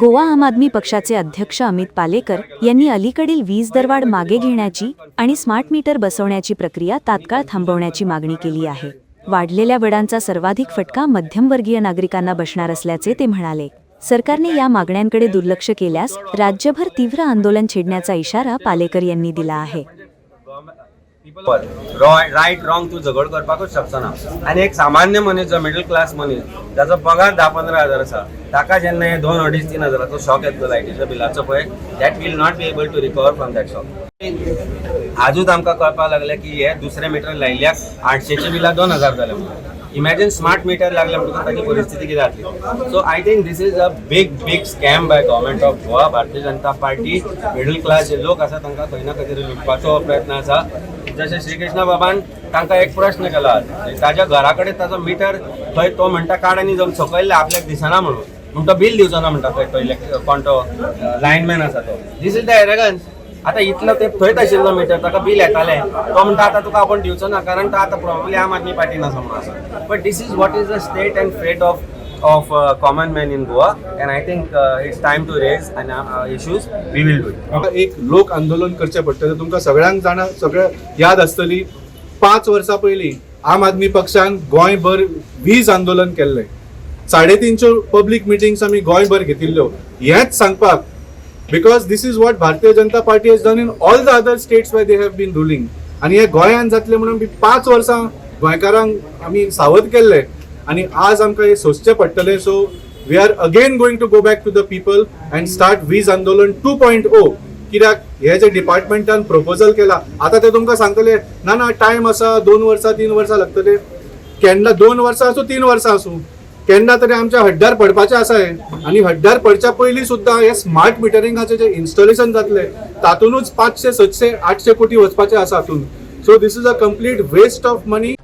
गोवा आम आदमी पक्षाचे अध्यक्ष अमित पालेकर यांनी अलीकडील वीज दरवाढ मागे घेण्याची आणि स्मार्ट मीटर बसवण्याची प्रक्रिया तात्काळ थांबवण्याची मागणी केली आहे. वाढलेल्या वडांचा सर्वाधिक फटका मध्यमवर्गीय नागरिकांना बसणार असल्याचे ते म्हणाले. सरकारने या मागण्यांकडे दुर्लक्ष केल्यास राज्यभर तीव्र आंदोलन छेडण्याचा इशारा पालेकर यांनी दिला आहे. राईट रॉंग तू झगड करपाकूच शकचो ना. आनी एक सामान्य मनीस जो मिडल क्लास मनीस त्याचो पगार धा पंदरा हजार आसा ताका जेन्ना हे दोन अडीच तीन हजाराचो शॉक येतलो लायटीच्या बिलाचो पळय that will not be able to recover from that shock आजूच आमकां कळपाक लागलें की हे दुसरे मिटर लायल्याक आठशेची बिलां दोन हजार जाले म्हणून. इमॅजिन स्मार्ट मीटर लागले म्हणटकूच ताची परिस्थिती कितें जातली so I think this is a big big scam by government of Goa Bharatiya Janata Party middle class जे लोक आसा तांकां खंय ना खंय तरी लुटपाचो प्रयत्न आसा जशें श्रीकृष्ण बाबान तांकां एक प्रश्न केला. ताच्या घरा कडेन ताजो मिटर थंय तो म्हणटा काड आनी जम सकयल्ले आपल्याक दिसना म्हणून. म्हणून तो बील दिवचो ना म्हणटा थंय तो कोण तो लायनमॅन आसा तो. दीस इज द एरेगन्स आता इतलो ते थंयच आशिल्लो मिटर ताका बिल येतालें तो म्हणटा आतां तुका आपूण दिवचो ना कारण तो आतां प्रॉब्ली आम आदमी पार्टीन आसा म्हणून आसा but this is what is the state and fate of of uh, common in in Goa and I think uh, it's time to raise and uh, uh, issues. We will do it. म्हाका एक लोक आंदोलन करचें पडटलें तुमकां सगळ्यांक जाणा सगळें याद आसतली पांच वर्सां पयलीं आम आदमी पक्षान गोंयभर वीज आंदोलन केल्लें साडेतीनशे पब्लीक मिटिंग्स आमी गोंयभर घेतिल्ल्यो. हेंच सांगपाक because this is what Bharatiya Janata Party has done in all the other states why they have been ruling आनी हे गोंयांत जातलें म्हणून पाच पांच वर्सां गोंयकारांक आमी सावध केल्ले. आनी आज आमकां हे सोंसचें पडटलें. So we are again going to go back to the people and start वीज आंदोलन टू पॉयंट ओ कित्याक? हे जे डिपार्टमेंटान प्रपोजल केला आता ते तुमकां सांगतले ना ना टायम आसा दोन वर्सां तीन वर्सां लागतले. केन्ना दोन वर्सां आसूं तीन वर्सां आसूं केन्ना तरी आमच्या हड्ड्यार पडपाचें आसा हे आनी हड्ड्यार पडच्या पयलीं सुद्दां हे स्मार्ट मिटरिंगाचें जे इन्स्टॉलेशन जातलें तातूनच पांचशे सतशे आठशे कोटी वचपाचें आसा हातून so this is a complete waste of money